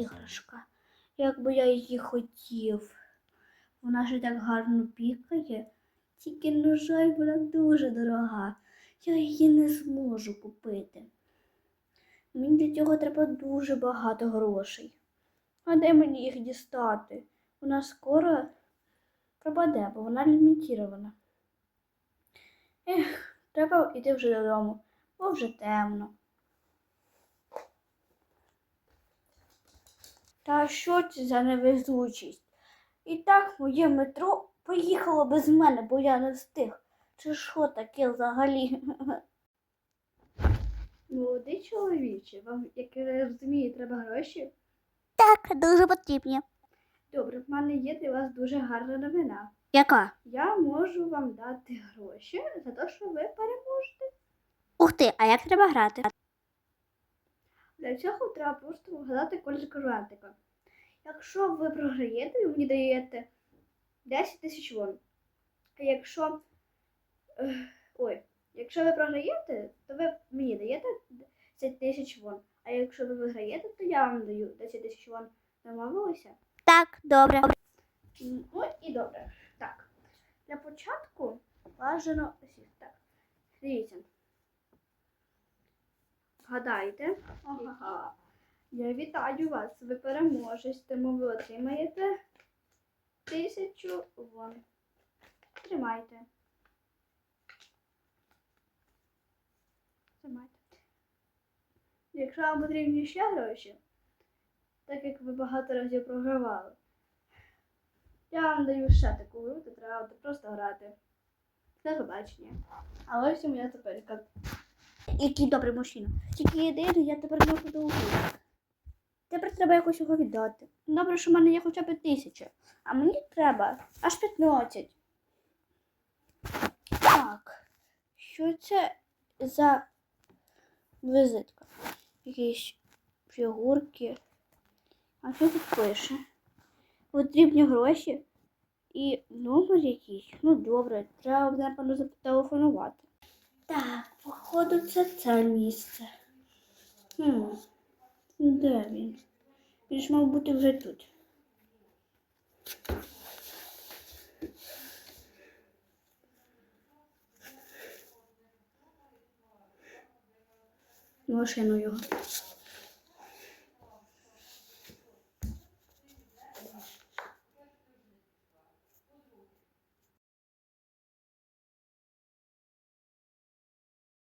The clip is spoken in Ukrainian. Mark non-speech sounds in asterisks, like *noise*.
іграшка. Як би я її хотів. Вона ж так гарно пікає. Тільки, на жаль, вона дуже дорога. Я її не зможу купити. Мені для цього треба дуже багато грошей. А де мені їх дістати? Вона скоро пропаде, бо вона лімітірована. Ех, треба йти вже додому, бо вже темно. Та що це за невезучість? І так моє метро поїхало без мене, бо я не встиг. Чи що таке взагалі? *laughs* Молодий чоловіче, вам, як я розумію, треба гроші? Так, дуже потрібні. Добре, в мене є для вас дуже гарна новина. Яка? Я можу вам дати гроші за те, що ви переможете. Ух ти, а як треба грати? Цього треба просто вгадати колір квадратика. Якщо ви програєте, ви мені даєте 10 тисяч вон. А якщо. Ой, якщо ви програєте, то ви мені даєте 10 тисяч вон. А якщо ви виграєте, то я вам даю 10 тисяч вон. Домовилися? Так, добре. Ну і добре. Так. Для початку бажано так. Дивіться. Гадайте. Ага. Я вітаю вас. Ви переможете, тому ви отримаєте тисячу вон. Тримайте. Тримайте. Якщо вам потрібні ще гроші, так як ви багато разів програвали, я вам даю ще таку гру, то треба просто грати. До побачення. А ось у мене тепер. Який добрий мужчина. Тільки єдине, я тепер не буду Тепер треба якось його віддати. Добре, що в мене є хоча б тисяча, а мені треба аж 15. Так. Що це за візитка? Якісь фігурки. А що тут пише? Потрібні гроші і номер якийсь. Ну добре, треба, напевно, зателефонувати. Так, походу, це це місце. Хм. Де він? Він ж мав бути вже тут. Машину його.